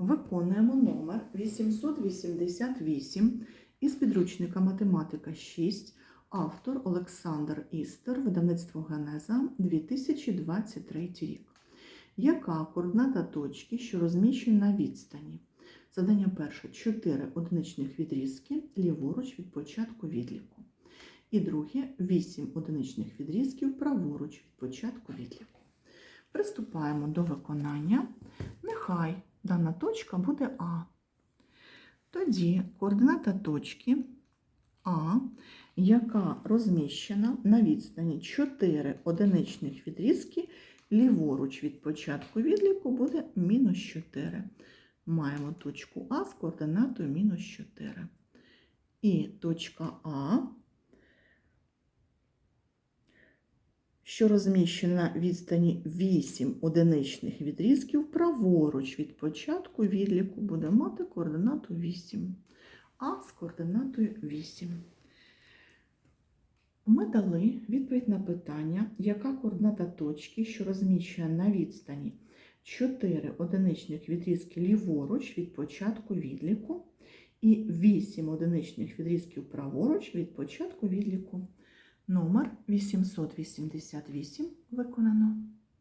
Виконуємо номер 888 із підручника Математика 6, автор Олександр Істер, видавництво Генеза 2023 рік. Яка координата точки, що розміщена на відстані? Задання перше 4 одиничних відрізки ліворуч від початку відліку. І друге 8 одиничних відрізків праворуч від початку відліку. Приступаємо до виконання. Нехай дана точка буде А. Тоді координата точки А, яка розміщена на відстані 4 одиничних відрізки, ліворуч від початку відліку буде мінус 4. Маємо точку А з координатою мінус 4. І точка А, що розміщена на відстані 8 одиничних відрізків, праворуч від початку відліку буде мати координату 8. А з координатою 8. Ми дали відповідь на питання, яка координата точки, що розміщена на відстані 4 одиничних відрізки ліворуч від початку відліку і 8 одиничних відрізків праворуч від початку відліку. Номер 888 виконано.